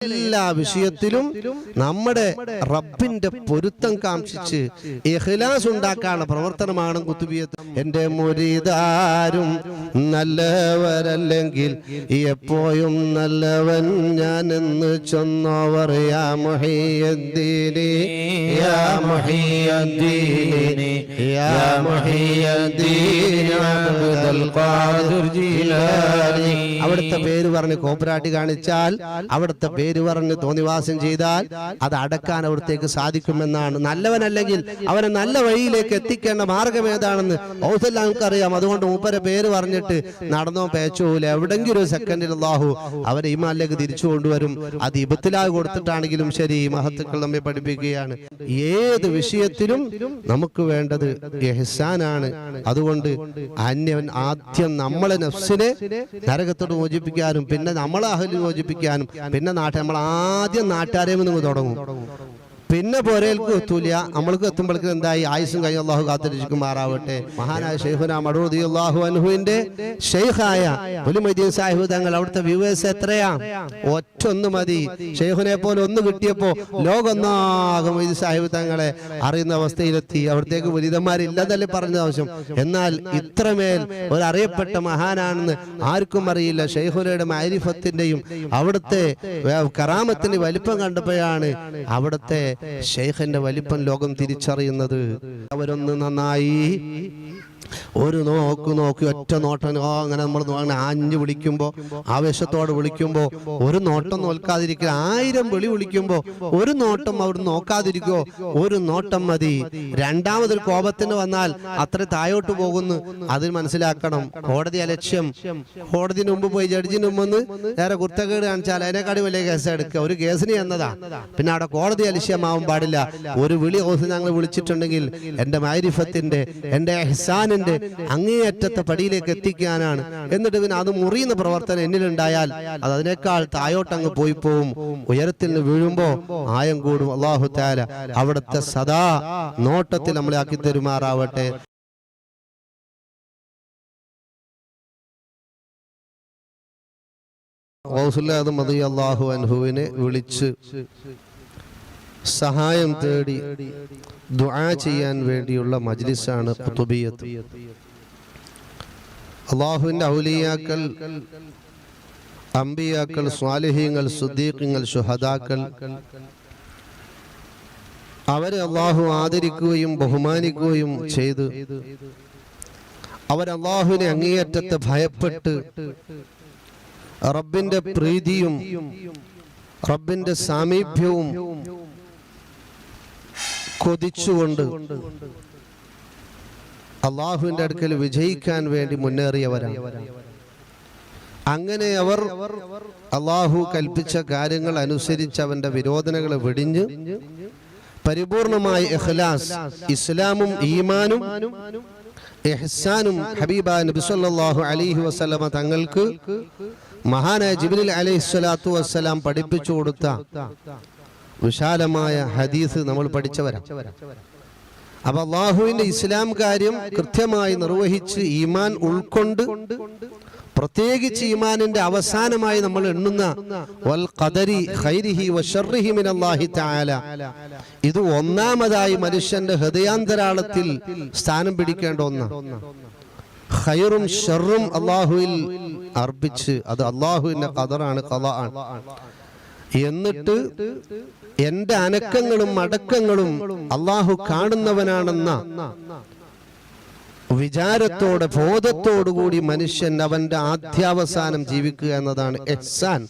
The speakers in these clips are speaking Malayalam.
എല്ലാ വിഷയത്തിലും നമ്മുടെ റബ്ബിന്റെ പൊരുത്തം കാംക്ഷിച്ച് ഇഹ്ലാസ് ഉണ്ടാക്കാനുള്ള പ്രവർത്തനമാണ് കുത്തുബിയത്ത്. എന്റെ മുരിതാരും നല്ലവരല്ലെങ്കിൽ എപ്പോഴും നല്ലവൻ ഞാൻ എന്ന് ചൊന്നവർ യാ മുഹിയദ്ദീനി യാ മുഹിയദ്ദീനി യാ മുഹിയദ്ദീനി അബ്ദുൽ ഖാദിർ അവിടുത്തെ പേര് പറഞ്ഞ് കോപ്പറാട്ടി കാണിച്ചാൽ അവിടുത്തെ പേര് പറഞ്ഞ് തോന്നിവാസം ചെയ്താൽ അത് അടക്കാൻ അവിടത്തേക്ക് സാധിക്കുമെന്നാണ്. നല്ലവനല്ലെങ്കിൽ അവനെ നല്ല വഴിയിലേക്ക് എത്തിക്കേണ്ട മാർഗം ഏതാണെന്ന് ഔസല്ല നമുക്കറിയാം. അതുകൊണ്ട് മൂപ്പരെ പേര് പറഞ്ഞിട്ട് നടന്നോ പേച്ചോല. എവിടെങ്കിലും ഒരു സെക്കൻഡിൽ അള്ളാഹു അവരെ ഇമാലിലേക്ക് തിരിച്ചു കൊണ്ടുവരും. അത് ഇബത്തിലാഗ് കൊടുത്തിട്ടാണെങ്കിലും ശരി മഹത്തുക്കൾ നമ്മെ പഠിപ്പിക്കുകയാണ്. ഏത് വിഷയത്തിലും നമുക്ക് വേണ്ടത് എഹ്സാനാണ്. അതുകൊണ്ട് അന്യവൻ ആദ്യം നമ്മളെ നഫ്സിനെ നരകത്തോട് മോചിപ്പിക്കാനും പിന്നെ നമ്മളെ അഹലി മോചിപ്പിക്കാനും പിന്നെ നാട്ടെ നമ്മൾ ആദ്യം നാട്ടുകാരെ തുടങ്ങും. പിന്നെ പോരേൽക്ക് എത്തൂല. നമ്മൾക്ക് എത്തുമ്പോഴേക്കും എന്തായി? ആയുസും കഴിഞ്ഞ അള്ളാഹു കാത്തിരിക്കുമാറാവട്ടെ മഹാനായ ഷെയ്ഖുന മടൂദി അള്ളാഹു അനുഹുവിന്റെ ഷെയ്ഖായ പുലിമദീൻ സാഹിബ് തങ്ങൾ അവിടുത്തെ വ്യൂവേഴ്സ് എത്രയാ? ഒറ്റ ഒന്ന് മതി. ഷെയ്ഖുനെ പോലെ ഒന്ന് കിട്ടിയപ്പോ ലോകൊന്നാകെ മൊയ്തീൻ സാഹിബ് തങ്ങളെ അറിയുന്ന അവസ്ഥയിലെത്തി. അവിടത്തേക്ക് വലിതന്മാരില്ലെന്നല്ലേ പറഞ്ഞ ആവശ്യം? എന്നാൽ ഇത്രമേൽ ഒരു അറിയപ്പെട്ട മഹാനാണെന്ന് ആർക്കും അറിയില്ല. ഷെയ്ഖുനയുടെ മാരിഫത്തിന്റെയും അവിടുത്തെ കറാമത്തിന്റെ വലിപ്പം കണ്ടപ്പോഴാണ് അവിടുത്തെ ഷെയ്ഖിന്റെ വലിപ്പം ലോകം തിരിച്ചറിയുന്നത്. അവരൊന്ന് നന്നായി ഒരു നോക്ക് നോക്കി ഒറ്റ നോട്ടം. ഓ അങ്ങനെ നമ്മൾ അങ്ങനെ ആഞ്ഞു വിളിക്കുമ്പോൾ ആവേശത്തോടെ വിളിക്കുമ്പോൾ ഒരു നോട്ടം നോൽക്കാതിരിക്കുക. ആയിരം വിളി വിളിക്കുമ്പോൾ ഒരു നോട്ടം അവിടെ നോക്കാതിരിക്കോ? ഒരു നോട്ടം മതി. രണ്ടാമതൊരു കോപത്തിന് വന്നാൽ അത്ര താഴോട്ട് പോകുന്നു. അതിൽ മനസ്സിലാക്കണം. കോടതി അലക്ഷ്യം കോടതിന് മുമ്പ് പോയി ജഡ്ജിന് മുമ്പ് വേറെ കുർത്തക്കേട് കാണിച്ചാൽ അതിനെക്കാട്ടി വലിയ കേസ് എടുക്കുക. ഒരു കേസിന് എന്നതാ പിന്നെ അവിടെ കോടതി അലക്ഷ്യമാവാൻ പാടില്ല. ഒരു വിളി ഓസ് ഞങ്ങൾ വിളിച്ചിട്ടുണ്ടെങ്കിൽ എന്റെ മാരിഫത്തിന്റെ എന്റെ ഹസാനിന്റെ അങ്ങേയറ്റത്തെ പടിയിലേക്ക് എത്തിക്കാനാണ്. എന്നിട്ട് പിന്നെ അത് മുറിയുന്ന പ്രവർത്തനം എന്നിലുണ്ടായാൽ അത് അതിനേക്കാൾ താഴോട്ടങ്ങ് പോയി പോവും. ഉയരത്തിൽ നിന്ന് വീഴുമ്പോ ആയം കൂടും. അള്ളാഹു താല അവിടുത്തെ സദാ നോട്ടത്തിൽ നമ്മളെ ആക്കി തെരുമാറാവട്ടെ. ഗൗസുല്ലാദ് മതി. അള്ളാഹു അൻഹുവിനെ വിളിച്ച് സഹായം തേടി ദുആ ചെയ്യാൻ വേണ്ടിയുള്ള മജ്ലിസാണ് കുത്തുബിയത്ത്. അള്ളാഹുവിന്റെ ഔലിയാക്കൾ അമ്പിയാക്കൾ സ്വാലിഹീങ്ങൾ സുദ്ദീഖ്യങ്ങൾ ശുഹദാക്കൾ അവരെ അള്ളാഹു ആദരിക്കുകയും ബഹുമാനിക്കുകയും ചെയ്ത് അവർ അള്ളാഹുവിനെ അങ്ങേയറ്റത്തെ ഭയപ്പെട്ട് റബ്ബിന്റെ പ്രീതിയും റബ്ബിന്റെ സാമീപ്യവും കൊതിച്ചുകൊണ്ട് അള്ളാഹുവിന്റെ അടുക്കൽ വിജയിക്കാൻ വേണ്ടി മുന്നേറിയവരാണ്. അങ്ങനെ അവർ അള്ളാഹു കൽപ്പിച്ച കാര്യങ്ങൾ അനുസരിച്ച് അവന്റെ വിരോധനകളെ വെടിഞ്ഞ് പരിപൂർണമായ ഇഖ്ലാസ് ഇസ്ലാമും ഈമാനും എഹ്സാനും ഹബീബ നബി അലിഹി വസല്ലമ തങ്ങൾക്ക് മഹാനായ ജിബ്രീൽ അലൈഹി സ്വലാത്തു വസ്സലാം പഠിപ്പിച്ചു കൊടുത്ത വിശാലമായ ഹദീസ് നമ്മൾ പഠിച്ചവരാ. അപ്പൊ അള്ളാഹുവിന്റെ ഇസ്ലാം കാര്യം കൃത്യമായി നിർവഹിച്ച് ഈമാൻ ഉൾക്കൊണ്ട് പ്രത്യേകിച്ച് ഈമാനിന്റെ അവസാനമായി നമ്മൾ എണ്ണുന്ന വൽ ഖദരി ഖൈരിഹി തആല. ഇത് ഒന്നാമതായി മനുഷ്യന്റെ ഹൃദയാന്തരാളത്തിൽ സ്ഥാനം പിടിക്കേണ്ട ഒന്നാണ് ഖൈറും ഷെറും അള്ളാഹുവിൽ അർപ്പിച്ച് അത് അള്ളാഹുവിന്റെ ഖദറാണ് കഥ എന്നിട്ട് എന്റെ അനക്കങ്ങളും അടക്കങ്ങളും അള്ളാഹു കാണുന്നവനാണെന്ന വിചാരത്തോടെ ബോധത്തോടുകൂടി മനുഷ്യൻ അവന്റെ ആദ്യാവസാനം ജീവിക്കുക എന്നതാണ് എഹ്സാൻ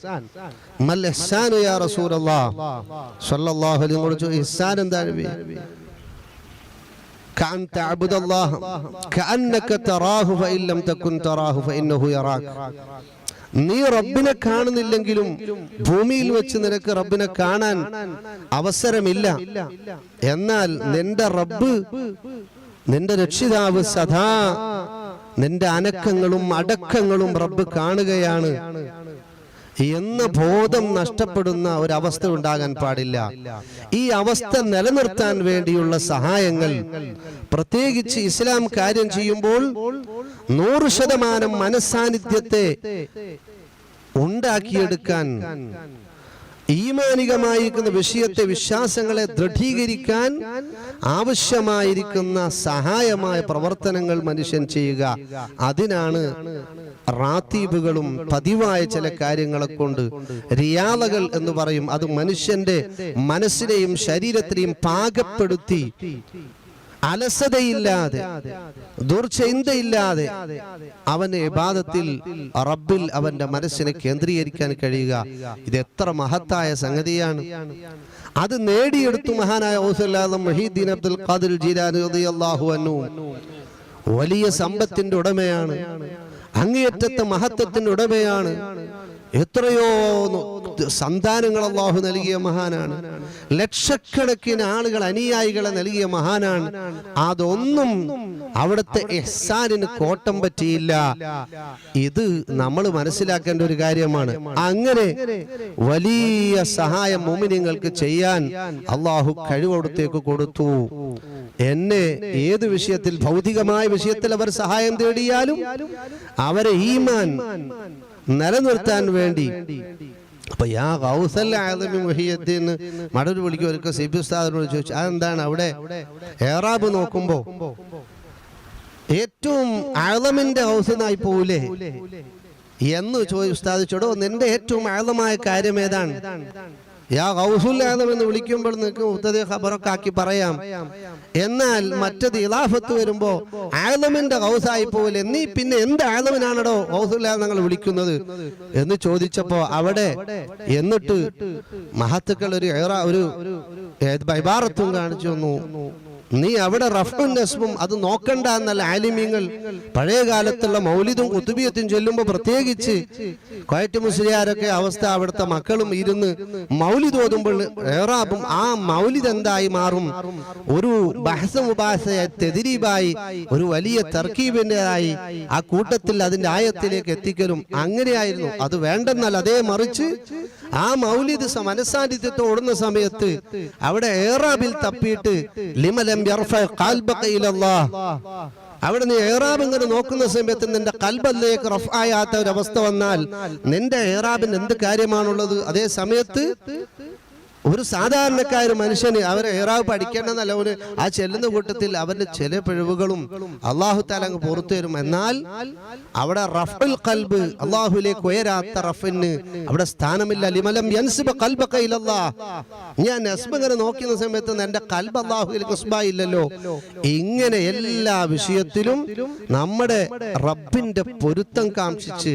മൽ എഹ്സാനു യാ റസൂലല്ലാഹ് സ്വല്ലല്ലാഹു അലൈഹി വസല്ലം ചോദിച്ചു ഇഹ്സാൻ എന്താണ് നബി? كأن تعبد الله كأنك تراه فإن لم تكن تراه فإنه يراك നീ റബ്ബിനെ കാണുന്നില്ലെങ്കിലും ഭൂമിയിൽ വെച്ച് നിനക്ക് റബ്ബിനെ കാണാൻ അവസരമില്ല. എന്നാൽ നിന്റെ റബ്ബ് നിന്റെ രക്ഷിതാവ് സദാ നിന്റെ അനക്കങ്ങളും അടക്കങ്ങളും റബ്ബ് കാണുകയാണ്. എന്ന ബോധം നഷ്ടപ്പെടുന്ന ഒരവസ്ഥ ഉണ്ടാകാൻ പാടില്ല. ഈ അവസ്ഥ നിലനിർത്താൻ വേണ്ടിയുള്ള സഹായങ്ങൾ. പ്രത്യേകിച്ച് ഇസ്ലാം കാര്യം ചെയ്യുമ്പോൾ നൂറ് ശതമാനം മനസ്സാന്നിധ്യത്തെ ഉണ്ടാക്കിയെടുക്കാൻ ഈമാനികമായിരിക്കുന്ന വിഷയത്തെ വിശ്വാസങ്ങളെ ദൃഢീകരിക്കാൻ ആവശ്യമായിരിക്കുന്ന സഹായമായ പ്രവർത്തനങ്ങൾ മനുഷ്യൻ ചെയ്യുക. അതിനാണ് റാത്തീബുകളും പതിവായ ചില കാര്യങ്ങളെ കൊണ്ട് റിയാലകൾ എന്ന് പറയും. അത് മനുഷ്യന്റെ മനസ്സിനെയും ശരീരത്തിനെയും പാകപ്പെടുത്തി അലസതയില്ലാതെ ദുർചിന്തയില്ലാതെ അവന് ഇബാദത്തിൽ റബ്ബിൽ അവന്റെ മനസ്സിനെ കേന്ദ്രീകരിക്കാൻ കഴിയുക. ഇത് എത്ര മഹത്തായ സംഗതിയാണ്. അത് നേടിയെടുത്തു മഹാനായ മഹീദ്ദീൻ അബ്ദുൽ ഖാദിർ അൻഹു. വലിയ സമ്പത്തിന്റെ ഉടമയാണ്. അങ്ങേയറ്റത്തെ മഹത്വത്തിന്റെ ഉടമയാണ്. എത്രയോ സന്താനങ്ങൾ അള്ളാഹു നൽകിയ മഹാനാണ്. ലക്ഷക്കണക്കിന് ആളുകൾ അനുയായികളെ നൽകിയ മഹാനാണ്. അതൊന്നും അവിടുത്തെ എഹ്സാനിന് കോട്ടം പറ്റിയില്ല. ഇത് നമ്മൾ മനസ്സിലാക്കേണ്ട ഒരു കാര്യമാണ്. അങ്ങനെ വലിയ സഹായം മോമിനിങ്ങൾക്ക് ചെയ്യാൻ അള്ളാഹു കഴിവടുത്തേക്ക് കൊടുത്തു. എന്നെ ഏത് വിഷയത്തിൽ ഭൗതികമായ വിഷയത്തിൽ അവർ സഹായം തേടിയാലും അവരെ ഈമാൻ നിലനിർത്താൻ വേണ്ടി. അപ്പൊ യാ ഹൗസല്ല ആദമി മുഹിയദ്ദീൻ മടൂർ വിളിക്കും ഒരിക്കൽ സി പി ഉസ്താദിനോട് ചോദിച്ചു അതെന്താണ് അവിടെ? ഏറാബ് നോക്കുമ്പോ ഏറ്റവും ആളമിന്റെ ഹൗസനായി പോവില്ലേ എന്ന് ചോദിച്ചു ഉസ്താദിച്ചോടോ നിന്റെ ഏറ്റവും ആഴമായ കാര്യം ഏതാണ്? യാ ഗൗസുല്ലാദം എന്ന് വിളിക്കുമ്പോൾ നിങ്ങൾക്ക് മുത്തതേ ഖബറൊക്കെ ആക്കി പറയാം. എന്നാൽ മറ്റത് ഇലാഫത്ത് വരുമ്പോ ആലമിന്റെ ഗൗസായി പോലെ നീ പിന്നെ എന്ത് ആലമിനാണോ ഗൗസുല്ലാദം ഞങ്ങൾ വിളിക്കുന്നത് എന്ന് ചോദിച്ചപ്പോ അവിടെ എന്നിട്ട് മഹത്തുക്കൾ ഒരു ഒരു ഇബാറത്തും കാണിച്ചു തന്നു. നീ അവിടെ റഫും നസ്ബും അത് നോക്കണ്ട എന്നല്ല ആലിമ്യങ്ങൾ പഴയ കാലത്തുള്ള മൗലിതും കുത്തുബിയത്തും ചൊല്ലുമ്പോൾ പ്രത്യേകിച്ച് കോയറ്റ് മുസ്ലിയാരൊക്കെ അവസ്ഥ അവിടുത്തെ മക്കളും ഇരുന്ന് മൗലിദ് ഓതുമ്പോൾ ഏറാബും ആ മൗലിദ് എന്തായി മാറും? ഒരു ബഹസ മുബാസയായി തെതിരീബായി ഒരു വലിയ തർക്കീബിന്റെതായി ആ കൂട്ടത്തിൽ അതിന്റെ ആയത്തിലേക്ക് എത്തിക്കലും അങ്ങനെയായിരുന്നു. അത് വേണ്ടെന്നാൽ അതേ മറിച്ച് ആ മൗലിദ് മനസാന്നിധ്യത്തെ ഓടുന്ന സമയത്ത് അവിടെ ഏറാബിൽ തപ്പിയിട്ട്. അവിടെ നീ ഏറാബ് ഇങ്ങനെ നോക്കുന്ന സമയത്ത് നിന്റെ കൽബല്ലേക്ക് റഫ് ആയാത്ത ഒരു അവസ്ഥ വന്നാൽ നിന്റെ ഏറാബിന് എന്ത് കാര്യമാണുള്ളത് അതേ സമയത്ത് ഒരു സാധാരണക്കാർ മനുഷ്യന് അവരെ ഏറാവ് പഠിക്കേണ്ടെന്നല്ല ഒരു ആ ചെല്ലുന്ന കൂട്ടത്തിൽ അവന്റെ ചില പിഴവുകളും അള്ളാഹു താല അങ്ങ് പുറത്തു തരും. എന്നാൽ അവിടെ റഫുൽ കൽബ് അള്ളാഹുലേക്ക് ഉയരാത്ത റഫിന് അവിടെ സ്ഥാനമില്ല. ലിമലം യൻസിബ കൽബക ഇലല്ലാ. ഞാൻ നസ്ബ് ഇങ്ങനെ നോക്കുന്ന സമയത്ത് എന്റെ കൽബ് അള്ളാഹുലേക്ക് ഇല്ലല്ലോ ഇങ്ങനെ എല്ലാ വിഷയത്തിലും നമ്മുടെ റബ്ബിന്റെ പൊരുത്തം കാംക്ഷിച്ച്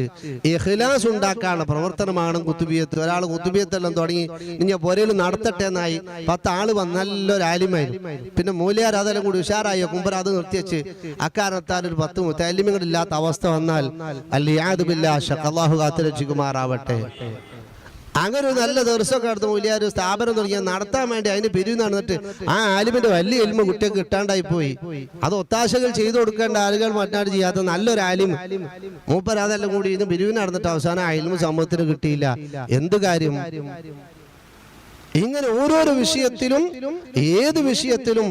ഇഖ്ലാസ് ഉണ്ടാക്കാനുള്ള പ്രവർത്തനമാണ് കുത്തുബിയത്ത് ഒരാൾ കുത്തുബിയത്തെല്ലാം തുടങ്ങി ഇനി പൊരയിൽ നടത്തട്ടെ എന്നായി. പത്ത് ആൾ നല്ലൊരു ആലിമായിരുന്നു. പിന്നെ അതെല്ലാം കൂടി ഉഷാറായി. കുമ്പർ അത് നിർത്തിവെച്ച് അക്കാരണത്താൽ ഒരു പത്ത് മുത്തലിമികളില്ലാത്ത അവസ്ഥ വന്നാൽ അല്ലിയാതുബില്ല അള്ളാഹു കാത്തുരക്ഷിക്കുമാറാവട്ടെ അങ്ങനെ ഒരു നല്ല ദിവസമൊക്കെ അടുത്ത് മൂലിയാർ സ്ഥാപനം തുടങ്ങിയ നടത്താൻ വേണ്ടി അതിന് പിരിവ് നടന്നിട്ട് ആ ആലിമിന്റെ വലിയ എൽമ കുട്ടിയൊക്കെ കിട്ടാണ്ടായി പോയി. അത് ഒത്താശകൾ ചെയ്തു കൊടുക്കേണ്ട ആളുകൾ മറ്റാട് ചെയ്യാത്ത നല്ലൊരു ആലിം. മൂപ്പരാതെല്ലാം കൂടി ഇന്ന് പിരിവ് നടന്നിട്ട് അവസാനം ആ എൽമ സമൂഹത്തിന് കിട്ടിയില്ല. എന്ത് കാര്യം? ഇങ്ങനെ ഓരോരോ വിഷയത്തിലും ഏത് വിഷയത്തിലും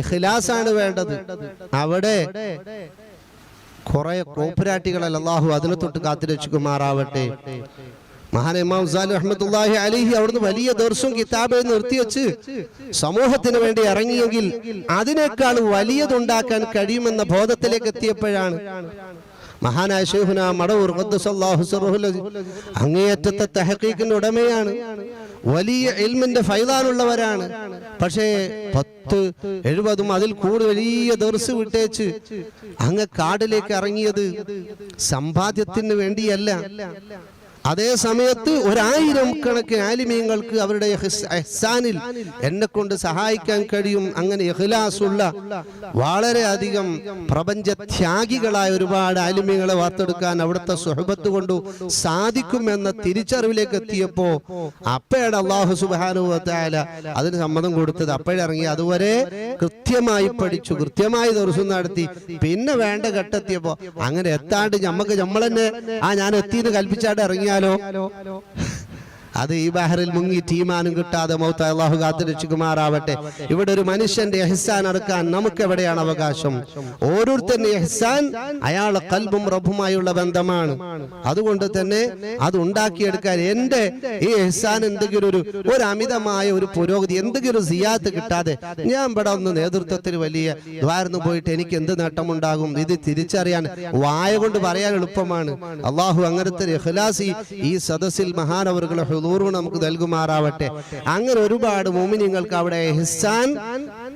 ഇഖ്ലാസാണ് വേണ്ടത്. അവിടെ കുറെ കോപ്പുരാട്ടികളല്ല അള്ളാഹു അതിനെ തൊട്ട് കാത്തിരച്ചുകുമാറാവട്ടെ മഹാൻ ഇമാം സാലി അഹമ്മദുല്ലാഹി അലിഹി അവിടുന്ന് വലിയ ദർശവും കിതാബ് നിർത്തിവെച്ച് സമൂഹത്തിന് വേണ്ടി ഇറങ്ങിയെങ്കിൽ അതിനേക്കാൾ വലിയതുണ്ടാക്കാൻ കഴിയുമെന്ന ബോധത്തിലേക്ക് എത്തിയപ്പോഴാണ് മഹാനായ ഷെയ്ഖുന മടവൂർ അങ്ങേയറ്റത്തെ തെഹക്കീക്കിന്റെ ഉടമയാണ്. വലിയ ഇൽമിന്റെ ഫൈദാനുള്ളവരാണ്. പക്ഷേ പത്ത് എഴുപതും അതിൽ കൂടുതൽ വലിയ ദർസ് വിട്ടേച്ച് അങ്ങ് കാടിലേക്ക് ഇറങ്ങിയത് സമ്പാദ്യത്തിന് വേണ്ടിയല്ല. അതേ സമയത്ത് ഒരായിരം കണക്കിന് ആലിമീങ്ങൾക്ക് അവരുടെ എഹ്സാനിൽ എന്നെ കൊണ്ട് സഹായിക്കാൻ കഴിയും. അങ്ങനെ എഹ്ലാസുള്ള വളരെയധികം പ്രപഞ്ച ത്യാഗികളായ ഒരുപാട് ആലിമീങ്ങളെ വാർത്തെടുക്കാൻ അവിടുത്തെ സുഹബത്ത് കൊണ്ട് സാധിക്കുമെന്ന തിരിച്ചറിവിലേക്ക് എത്തിയപ്പോ അപ്പയാണ് അള്ളാഹു സുബാനുഭവത്തായ അതിന് സമ്മതം കൊടുത്തത്. അപ്പോഴിറങ്ങി അതുവരെ കൃത്യമായി പഠിച്ചു കൃത്യമായി ദിവസം നടത്തി. പിന്നെ വേണ്ട ഘട്ടെത്തിയപ്പോ അങ്ങനെ എത്താണ്ട് ഞമ്മക്ക് നമ്മൾ തന്നെ ആ ഞാൻ എത്തിയെന്ന് കൽപ്പിച്ചാണ്ട് ഇറങ്ങിയാലോ അത് ഈ ബഹറിൽ മുങ്ങി തീമാനും കിട്ടാതെ മൗത്ത അള്ളാഹു കാത്തുരക്ഷിക്കുമാറാവട്ടെ. ഇവിടെ ഒരു മനുഷ്യന്റെ എഹ്സാൻ അടുക്കാൻ നമുക്ക് എവിടെയാണ് അവകാശം? ഓരോരുത്തരുടെ എഹ്സാൻ അയാളെ കൽബും റബ്ബുമായുള്ള ബന്ധമാണ്. അതുകൊണ്ട് തന്നെ അത് ഉണ്ടാക്കിയെടുക്കാൻ എന്റെ ഈ എഹ്സാൻ എന്തെങ്കിലും ഒരു ഒരു അമിതമായ ഒരു പുരോഗതി എന്തെങ്കിലും ഒരു സിയാത്ത് കിട്ടാതെ ഞാൻ ഇവിടെ ഒന്ന് നേതൃത്വത്തിൽ വലിയ ദ്വാരന്ന് പോയിട്ട് എനിക്ക് എന്ത് നേട്ടമുണ്ടാകും? ഇത് തിരിച്ചറിയാൻ വായ കൊണ്ട് പറയാൻ എളുപ്പമാണ്. അള്ളാഹു അങ്ങനത്തെ ഇഖ്ലാസി ഈ സദസ്സിൽ മഹാനവറുകളെ ഹുദൂറ് നമുക്ക് നൽകുമാറാവട്ടെ. അങ്ങനെ ഒരുപാട് മോമിനിങ്ങൾക്ക് അവിടെ ഹിസാൻ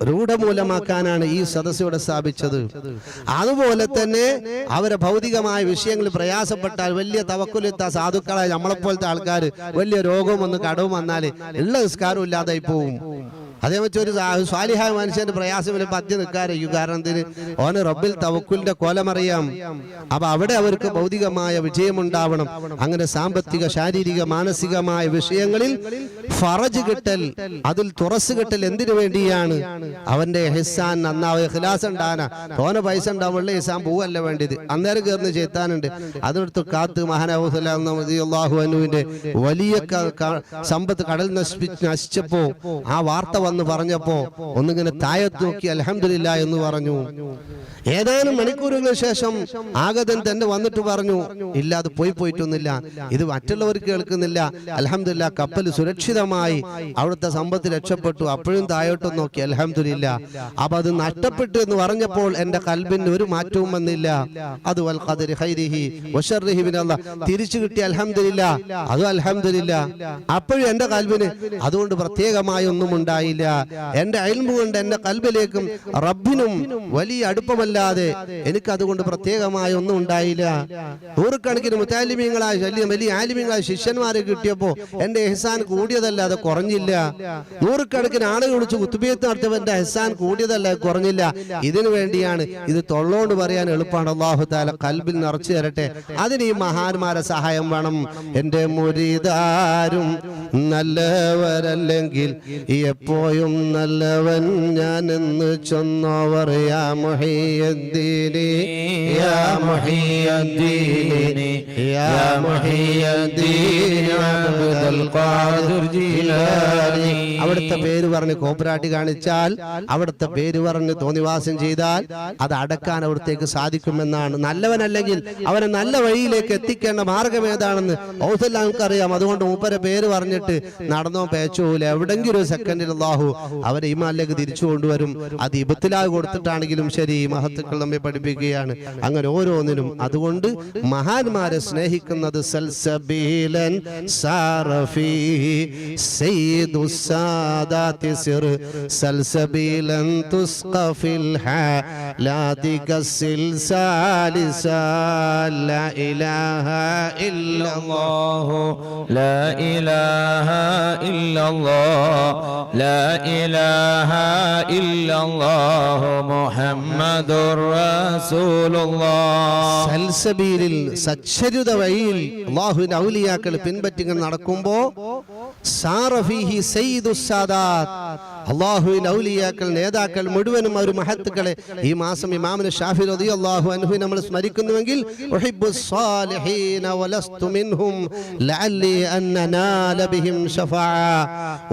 രൂഢമൂലമാക്കാനാണ് ഈ സദസ്സ് ഇവിടെ സ്ഥാപിച്ചത്. അതുപോലെ തന്നെ അവരെ ഭൗതികമായ വിഷയങ്ങളിൽ പ്രയാസപ്പെട്ടാൽ വലിയ തവക്കുലെത്ത സാധുക്കളായ നമ്മളെപ്പോലത്തെ ആൾക്കാർ വലിയ രോഗവും ഒന്ന് കടവും വന്നാൽ ഉള്ള നിസ്കാരവും ഇല്ലാതായി പോവും. അതേ വെച്ച് ഒരു സ്വാലിഹായ മനുഷ്യന്റെ പ്രയാസം വരുമ്പോൾ അദ്യ നിൽക്കാറിയും കാരണം എന്തിന്? ഓന് റബ്ബിൽ തവക്കുലിന്റെ കോലമറിയാം. അപ്പൊ അവിടെ അവർക്ക് ഭൗതികമായ വിജയമുണ്ടാവണം. അങ്ങനെ സാമ്പത്തിക ശാരീരിക മാനസികമായ വിഷയങ്ങളിൽ ഫറജ് കിട്ടൽ അതിൽ തുറസ് കിട്ടൽ എന്തിനു വേണ്ടിയാണ്? അവന്റെ ഹിസാൻ നന്നാവുക ഖിലാസ് ഉണ്ടാന. തോന പൈസ ഉണ്ടാവുള്ള ഹിസാൻ പോവല്ല വേണ്ടിയത്. അന്നേരം കയറുന്ന ചേത്താനുണ്ട് അതെടുത്ത് കാത്ത് മഹാനാഹു അനുവിന്റെ വലിയ സമ്പത്ത് കടൽ നശിപ്പി നശിച്ചപ്പോ ആ വാർത്ത വന്ന് പറഞ്ഞപ്പോ ഒന്നിങ്ങനെ താഴത്ത് നോക്കി അലഹമില്ല എന്ന് പറഞ്ഞു. ഏതാനും മണിക്കൂറുകൾക്ക് ശേഷം ആഗതൻ തന്നെ വന്നിട്ട് പറഞ്ഞു ഇല്ല അത് പോയി പോയിട്ടൊന്നുമില്ല. ഇത് മറ്റുള്ളവർ കേൾക്കുന്നില്ല. അലഹമില്ല കപ്പൽ സുരക്ഷിതമായി അവിടുത്തെ സമ്പത്ത് രക്ഷപ്പെട്ടു. അപ്പോഴും താഴോട്ടും നോക്കി അലഹമില്ല അപ്പൊ അത് നഷ്ടപ്പെട്ടു എന്ന് പറഞ്ഞപ്പോൾ എന്റെ കൽബിന് ഒരു മാറ്റവും വന്നില്ല. അത്. തിരിച്ചു കിട്ടി അലഹമില്ല അതും അലഹമില്ല അപ്പോഴും എന്റെ കൽബിന് അതുകൊണ്ട് പ്രത്യേകമായി ഒന്നും ഉണ്ടായില്ല. എന്റെ അയൽമു കൊണ്ട് എന്റെ കൽബിലേക്കും റബ്ബിനും വലിയ അടുപ്പമല്ലാതെ എനിക്ക് അതുകൊണ്ട് പ്രത്യേകമായ ഒന്നും ഉണ്ടായില്ല. നൂറുകണക്കിന് മുത്താലിമ്യങ്ങളായ വലിയ വലിയ ആലിമീങ്ങളായ ശിഷ്യന്മാരെ കിട്ടിയപ്പോ എന്റെ എഹ്സാൻ കൂടിയതല്ലാതെ കുറഞ്ഞില്ല. നൂറുകണക്കിന് ആളുകൾ വിളിച്ച് കുത്തുബിയത്ത് നടത്തിയപ്പോ എന്റെ എഹ്സാൻ കൂടിയതല്ലാതെ കുറഞ്ഞില്ല. ഇതിനു വേണ്ടിയാണ് ഇത് തൊള്ളോണ്ട് പറയാൻ എളുപ്പമാണ് അള്ളാഹു താല കൽബിൽ നിറച്ചു തരട്ടെ. അതിന് ഈ മഹാന്മാരെ സഹായം വേണം. എന്റെ മുരിതാരും നല്ലവരല്ലെങ്കിൽ എപ്പോഴും നല്ലവൻ ഞാൻ എന്ന് മുഹിയദ്ദീനി. യാ മുഹിയദ്ദീനി യാ മുഹിയദ്ദീൻ അബ്ദുൽ അവിടുത്തെ പേര് പറഞ്ഞ് കോപ്പരാട്ടി കാണിച്ചാൽ അവിടുത്തെ പേര് പറഞ്ഞ് തോന്നിവാസം ചെയ്താൽ അത് അടക്കാൻ അവിടത്തേക്ക് സാധിക്കുമെന്നാണ്. നല്ലവനല്ലെങ്കിൽ അവനെ നല്ല വഴിയിലേക്ക് എത്തിക്കേണ്ട മാർഗം ഏതാണെന്ന് ഔസല്ലാം അറിയാം അതുകൊണ്ട് മൂപ്പരെ പേര് പറഞ്ഞിട്ട് നടന്നോ പേച്ചോല എവിടെങ്കിലും ഒരു സെക്കൻഡിൽ അള്ളാഹു അള്ളാഹു അവരെ ഈമാനിലേക്ക് തിരിച്ചു കൊണ്ടുവരും. അത് ഇബത്തിലായി കൊടുത്തിട്ടാണെങ്കിലും ശരി ഈ മഹത്തുക്കൾ നമ്മെ പഠിപ്പിക്കുകയാണ്. അങ്ങനെ ഓരോന്നിനും അതുകൊണ്ട് മഹാന്മാരെ സ്നേഹിക്കുന്നത് സൽസബീലൻ സാറഫി സയ്യിദു സാദാതി സൽസബീലൻ തുസ്ഖഫിൽ ലാതി ലാ ഇലാഹ ഇല്ലല്ലാഹ് ലാ إله إلا الله محمد رسول الله സൽസബീലിൽ സച്ചരിത വഴിയിൽ അള്ളാഹുവിന്റെ ഔലിയാക്കൾ പിൻപറ്റിങ്ങൾ നടക്കുമ്പോ സാദാത്ത്. ഔലിയാക്കൾ നേതാക്കൾ മുഴുവനും അവർ മഹത്തുക്കളെ ഈ മാസം ഇമാമിന് ഷാഫി റതി അള്ളാഹു അനുഹു നമ്മൾ സ്മരിക്കുന്നുവെങ്കിൽ.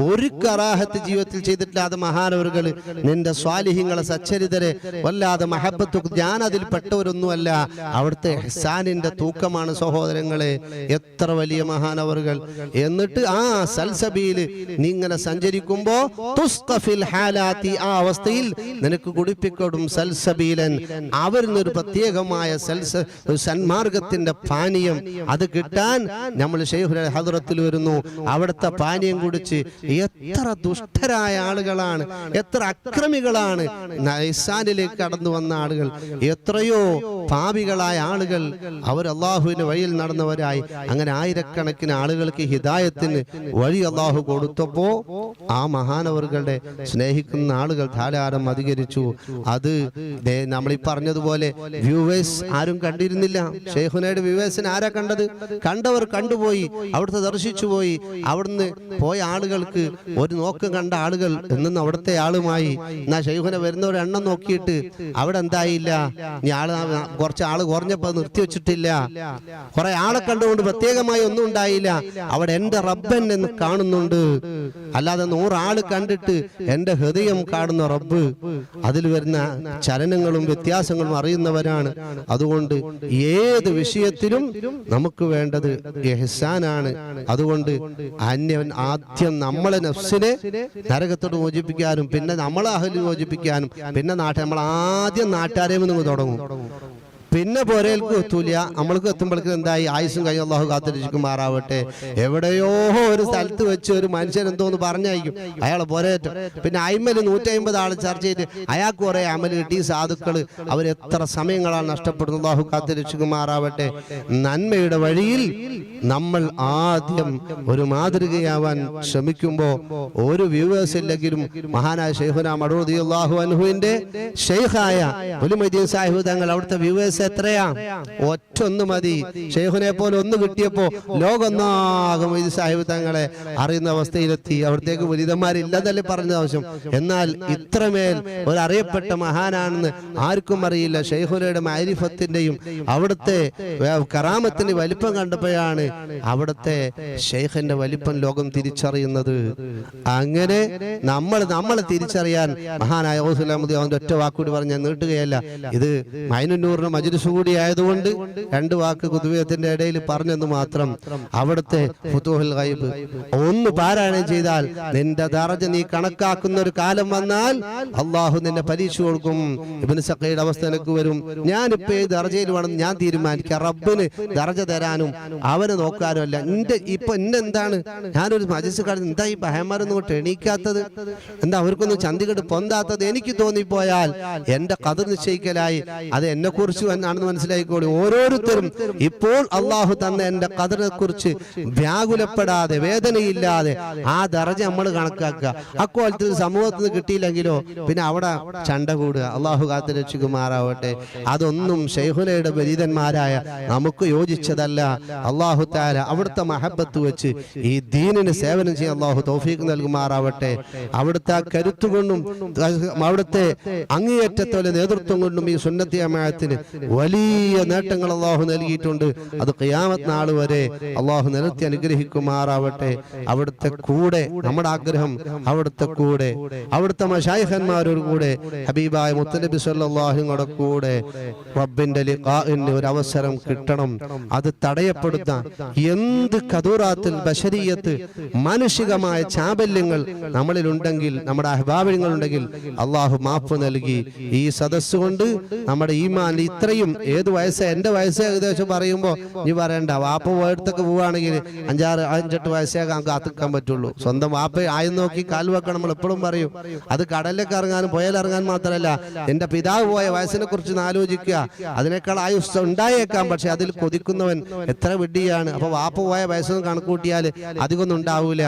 ഒരു കറാഹത്ത് ജീവിതത്തിൽ ചെയ്തിട്ടില്ലാതെ മഹാനവറുകൾ നിന്റെ സ്വാലിഹിങ്ങളെ സച്ചരിതരെ വല്ലാതെ മഹബത്ത് ഞാൻ അതിൽ പെട്ടവരൊന്നുമല്ല അവിടുത്തെ ഹസാനിന്റെ തൂക്കമാണ് സഹോദരങ്ങളെ എത്ര വലിയ മഹാനവറുകൾ. എന്നിട്ട് ആ സൽസബിയിൽ നീ ഇങ്ങനെ സഞ്ചരിക്കുമ്പോ ഹാലാത്തി ആ അവസ്ഥയിൽ നിനക്ക് കുടിപ്പിക്കടും സൽസബീലൻ. അവരിൽ ഒരു പ്രത്യേകമായ സൽസ സന്മാർഗത്തിന്റെ പാനീയം അത് കിട്ടാൻ നമ്മൾ ഷെയ്ഖുൽ ഹദ്റത്തിൽ വരുന്നു. അവിടുത്തെ പാനീയം കുടിച്ച് എത്ര ദുഷ്ടരായ ആളുകളാണ് എത്ര അക്രമികളാണ്. നൈസാനിലേക്ക് കടന്നു വന്ന ആളുകൾ എത്രയോ പാപികളായ ആളുകൾ അവർ അള്ളാഹുവിന് വഴിയിൽ നടന്നവരായി. അങ്ങനെ ആയിരക്കണക്കിന് ആളുകൾക്ക് ഹിദായത്തിന് വഴി അള്ളാഹു കൊടുത്തപ്പോ ആ മഹാനവറുകളുടെ സ്നേഹിക്കുന്ന ആളുകൾ ധാരാളം അധികരിച്ചു. അത് നമ്മൾ ഈ പറഞ്ഞതുപോലെ വ്യൂവേഴ്സ് ആരും കണ്ടിരുന്നില്ല. ഷെയ്ഖുനയുടെ വ്യൂവേഴ്സിന് ആരാ കണ്ടത്? കണ്ടവർ കണ്ടുപോയി. അവിടുത്തെ ദർശിച്ചു പോയി. അവിടുന്ന് പോയ ആളുകൾക്ക് ഒരു നോക്ക് കണ്ട ആളുകൾ എന്നും അവിടുത്തെ ആളുമായി. എന്നാ ഷെയ്ഖുന എണ്ണം നോക്കിയിട്ട് അവിടെ എന്തായില്ല? ഇനി ആൾ കുറച്ച് ആൾ കുറഞ്ഞപ്പോ നിർത്തി വെച്ചിട്ടില്ല. കുറെ ആളെ കണ്ടുകൊണ്ട് പ്രത്യേകമായി ഒന്നും ഉണ്ടായില്ല. അവിടെ എന്റെ റബ്ബൻ എന്ന് കാണുന്നുണ്ട്. അല്ലാതെ നൂറാൾ കണ്ടിട്ട് എന്റെ ഹൃദയം കാണുന്ന റബ്ബ് അതിൽ വരുന്ന ചലനങ്ങളും വ്യത്യാസങ്ങളും അറിയുന്നവരാണ്. അതുകൊണ്ട് ഏത് വിഷയത്തിലും നമുക്ക് വേണ്ടത് എഹ്സാനാണ്. അതുകൊണ്ട് അന്യവൻ ആദ്യം നമ്മളെ നഫ്സിനെ നരകത്തോട് മോചിപ്പിക്കാനും പിന്നെ നമ്മളെ അഹലിൽ മോചിപ്പിക്കാനും പിന്നെ നാട്ടെ നമ്മൾ ആദ്യം നാട്ടുകാരെ നിന്ന് തുടങ്ങും. പിന്നെ പോരേൽക്കും എത്തൂല നമ്മൾക്ക് എത്തുമ്പോഴേക്കും എന്തായി? ആയുസും കഴിഞ്ഞ അള്ളാഹു കാത്തിരിക്കുമാറാവട്ടെ. എവിടെയോ ഒരു സ്ഥലത്ത് വെച്ച് ഒരു മനുഷ്യൻ എന്തോന്ന് പറഞ്ഞയക്കും. അയാൾ പോരേറ്റം. പിന്നെ അയിമൽ നൂറ്റി അമ്പത് ആൾ ചർച്ച ചെയ്ത് അയാൾക്ക് കുറെ അമൽ കിട്ടി സാധുക്കൾ അവർ എത്ര സമയങ്ങളാണ് നഷ്ടപ്പെടുന്നത്? അള്ളാഹു കാത്തിരക്ഷിക്കുമാറാവട്ടെ നന്മയുടെ വഴിയിൽ നമ്മൾ ആദ്യം ഒരു മാതൃകയാവാൻ ശ്രമിക്കുമ്പോൾ ഒരു വ്യൂവേഴ്സ് ഇല്ലെങ്കിലും മഹാനായ ഷെയ്ഖുന മടൂദി അള്ളാഹു അനുഹുവിന്റെ ഷെയ്ഖായ പുലിമദീൻ സാഹിബ് തങ്ങൾ അവിടുത്തെ വ്യൂവേഴ്സ് എത്രയാ? ഒറ്റ ഒന്ന് മതി. ഷെയ്ഖുനെ പോലെ ഒന്ന് കിട്ടിയപ്പോ ലോകൊന്നാകും ഇത് സാഹിബ് തങ്ങളെ അറിയുന്ന അവസ്ഥയിലെത്തി. അവിടത്തേക്ക് വലിതന്മാരില്ലെന്നല്ലേ പറഞ്ഞ ആവശ്യം? എന്നാൽ ഇത്രമേൽ ഒരു അറിയപ്പെട്ട മഹാനാണെന്ന് ആർക്കും അറിയില്ല. ഷെയ്ഖുനയുടെ മാരിഫത്തിന്റെയും അവിടുത്തെ കറാമത്തിന്റെ വലിപ്പം കണ്ടപ്പോഴാണ് അവിടുത്തെ ഷെയ്ഖിന്റെ വലിപ്പം ലോകം തിരിച്ചറിയുന്നത്. അങ്ങനെ നമ്മൾ നമ്മളെ തിരിച്ചറിയാൻ മഹാനായ ഓസുലാമുദ്ദീൻ അവന്റെ ഒറ്റ വാക്കുകൂടി പറഞ്ഞ് നീട്ടുകയല്ല. ഇത് മൈനൂറിന് മജിലിസ് കൂടി ആയതുകൊണ്ട് രണ്ട് വാക്ക് കുതുബത്തിന്റെ ഇടയിൽ പറഞ്ഞെന്ന് മാത്രം അവിടുത്തെ ഫുതുഹുൽ ഗൈബ് ഒന്ന് പാരായണം ചെയ്താൽ നിന്റെ ദറജ നീ കണക്കാക്കുന്ന ഒരു കാലം വന്നാൽ അള്ളാഹു നിന്നെ പരീക്ഷ കൊടുക്കും. ഇബിന് സക്കയുടെ അവസ്ഥ എനിക്ക് വരും. ഞാനിപ്പോ ഈ ദർജയിൽ വേണം ഞാൻ തീരുമാനിക്കാം. റബ്ബിന് ദർജ തരാനും അവനെ നോക്കാനും അല്ല. എന്റെ ഇപ്പൊ എന്നെ എന്താണ് ഞാനൊരു മജസ് കാണുന്നത് എന്താ ഈ ഭയമാരൊന്നും കൊണ്ട് എണീക്കാത്തത്? എന്താ അവർക്കൊന്നും ചന്തികട് പൊന്താത്തത്? എനിക്ക് തോന്നിപ്പോയാൽ എന്റെ കഥ നിശ്ചയിക്കലായി. അത് എന്നെ കുറിച്ച് ആണെന്ന് മനസ്സിലാക്കിക്കോളൂ. ഓരോരുത്തരും ഇപ്പോൾ അള്ളാഹു തന്ന എന്റെ കതിനെ കുറിച്ച് വ്യാകുലപ്പെടാതെ വേദനയില്ലാതെ ആ ദറജ നമ്മൾ കണക്കാക്കുക. അക്കോലത്തിൽ സമൂഹത്തിൽ നിന്ന് കിട്ടിയില്ലെങ്കിലോ പിന്നെ അവിടെ ചണ്ട കൂടുക. അള്ളാഹു കാത്തു രക്ഷിക്കുമാറാവട്ടെ. അതൊന്നും ഷെയ്ഹുലയുടെ ബരീതന്മാരായ നമുക്ക് യോജിച്ചതല്ല. അള്ളാഹു താല അവിടുത്തെ മഹബത്ത് വെച്ച് ഈ ദീനിന് സേവനം ചെയ്യാൻ അള്ളാഹു തോഫീക്ക് നൽകുമാറാവട്ടെ. അവിടുത്തെ കരുത്തുകൊണ്ടും അവിടുത്തെ അങ്ങേയറ്റത്തോലെ നേതൃത്വം കൊണ്ടും ഈ സുന്നത്തി അമായത്തിന് വലിയ നേട്ടങ്ങൾ അള്ളാഹു നൽകിയിട്ടുണ്ട്. അത് ഖിയാമത്ത് നാൾ വരെ അള്ളാഹു നിലത്തി അനുഗ്രഹിക്കുമാറാവട്ടെ. അവിടുത്തെ കൂടെ നമ്മുടെ ആഗ്രഹം അവിടുത്തെ കൂടെ അവിടുത്തെ മഷായഹന്മാരോട് കൂടെ ഹബീബായ മുത്തനബി സല്ലാഹുങ്ങളുടെ കൂടെ റബ്ബിന്റെ ലിഖാഇന് ഒരു അവസരം കിട്ടണം. അത് തടയപ്പെടുത്താൻ എന്ത് കതൂറാത്തിൽ ബഷരീയത്ത് മാനുഷികമായ ചാബല്യങ്ങൾ നമ്മളിൽ ഉണ്ടെങ്കിൽ നമ്മുടെ അഹ്ബാബിങ്ങൾ ഉണ്ടെങ്കിൽ അള്ളാഹു മാപ്പ് നൽകി ഈ സദസ്സുകൊണ്ട് നമ്മുടെ ഈമാൻ ഇത്രയും ഏത് വയസ്സ്? എന്റെ വയസ്സ് ഏകദേശം പറയുമ്പോ നീ പറയണ്ട. വാപ്പ പോയിടത്തൊക്കെ പോവുകയാണെങ്കിൽ അഞ്ചാറ് അഞ്ചെട്ട് വയസ്സേ കാത്തിക്കാൻ പറ്റുള്ളൂ. സ്വന്തം വാപ്പ ആയി നോക്കി കാൽ വെക്കണം നമ്മൾ എപ്പോഴും പറയും. അത് കടലിലേക്ക് ഇറങ്ങാനും പുയലിറങ്ങാൻ മാത്രമല്ല എന്റെ പിതാവ് പോയ വയസ്സിനെ കുറിച്ച് ആലോചിക്കുക. അതിനേക്കാൾ ആയുസ് ഉണ്ടായേക്കാം. പക്ഷെ അതിൽ കൊതിക്കുന്നവൻ എത്ര വിഡ്ഢിയാണ്. അപ്പൊ വാപ്പ പോയ വയസ്സൊന്നും കണക്കൂട്ടിയാൽ അധികമൊന്നും ഉണ്ടാവൂല.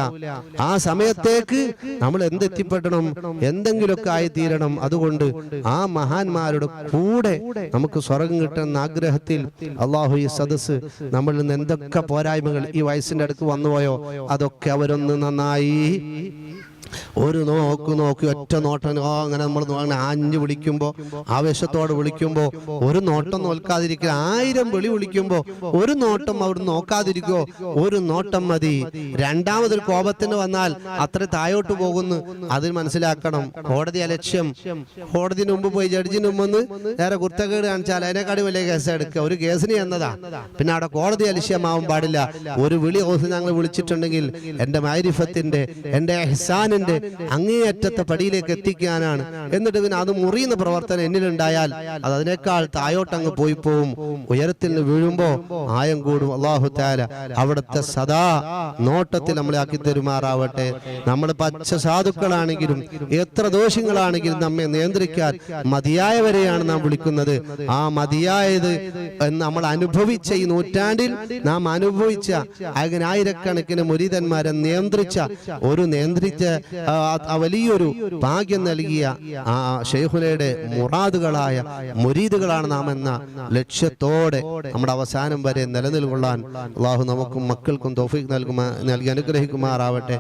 ആ സമയത്തേക്ക് നമ്മൾ എന്തെത്തിപ്പെടണം? എന്തെങ്കിലുമൊക്കെ ആയി തീരണം അതുകൊണ്ട് ആ മഹാന്മാരുടെ കൂടെ നമുക്ക് സ്വർഗം കിട്ടുന്ന ആഗ്രഹത്തിൽ അള്ളാഹു ഈ സദസ് നമ്മളിൽ നിന്ന് എന്തൊക്കെ പോരായ്മകൾ ഈ വയസ്സിന്റെ അടുത്ത് വന്നുപോയോ? അതൊക്കെ അവരൊന്ന് നന്നായി ഒരു നോക്ക് നോക്കി ഒറ്റ നോട്ടം. അങ്ങനെ നമ്മൾ അങ്ങനെ ആഞ്ഞു വിളിക്കുമ്പോൾ ആവേശത്തോടെ വിളിക്കുമ്പോൾ ഒരു നോട്ടം നോൽക്കാതിരിക്കുക. ആയിരം വിളി വിളിക്കുമ്പോൾ ഒരു നോട്ടം അവിടെ നോക്കാതിരിക്കോ? ഒരു നോട്ടം മതി. രണ്ടാമതൊരു കോപത്തിന് വന്നാൽ അത്ര താഴോട്ട് പോകുന്നു. അതിൽ മനസ്സിലാക്കണം. കോടതി അലക്ഷ്യം കോടതിന് മുമ്പ് പോയി ജഡ്ജിന് മുമ്പ് വേറെ കുർത്തക്കേട് കാണിച്ചാൽ അതിനെക്കാട്ടി വലിയ കേസ് എടുക്കുക. ഒരു കേസിന് എന്നതാ പിന്നെ അവിടെ കോടതി അലക്ഷ്യമാവാൻ പാടില്ല. ഒരു വിളി ഓസ് ഞങ്ങൾ വിളിച്ചിട്ടുണ്ടെങ്കിൽ എന്റെ മാരിഫത്തിന്റെ എന്റെ എഹ്സാനിന്റെ അങ്ങേയറ്റത്തെ പടിയിലേക്ക് എത്തിക്കാനാണ്. എന്നിട്ട് പിന്നെ അത് മുറിയുന്ന പ്രവർത്തനം എന്നിലുണ്ടായാൽ അത് അതിനേക്കാൾ താഴോട്ടങ്ങ് പോയി പോവും. ഉയരത്തിൽ നിന്ന് വീഴുമ്പോ ആയം കൂടും. അള്ളാഹു താല അവിടുത്തെ സദാ നോട്ടത്തിൽ നമ്മളെ ആക്കി തരുമാറാവട്ടെ. നമ്മൾ പച്ച സാധുക്കളാണെങ്കിലും എത്ര ദോഷങ്ങളാണെങ്കിലും നമ്മെ നിയന്ത്രിക്കാൻ മതിയായവരെയാണ് നാം വിളിക്കുന്നത്. ആ മതിയായത് നമ്മൾ അനുഭവിച്ച ഈ നൂറ്റാണ്ടിൽ നാം അനുഭവിച്ച അങ്ങനെ ആയിരക്കണക്കിന് മുരീതന്മാരെ നിയന്ത്രിച്ച ഒരു നിയന്ത്രിച്ച വലിയൊരു ഭാഗ്യം നൽകിയ ആ ഷെയ്ഖുലയുടെ മുറാദുകളായ മുരീദുകളാണ് നാം എന്ന ലക്ഷ്യത്തോടെ നമ്മുടെ അവസാനം വരെ നിലനിൽക്കൊള്ളാൻ അള്ളാഹു നമുക്കും മക്കൾക്കും തൗഫീഖ് നൽകുമാ നൽകി അനുഗ്രഹിക്കുമാറാവട്ടെ.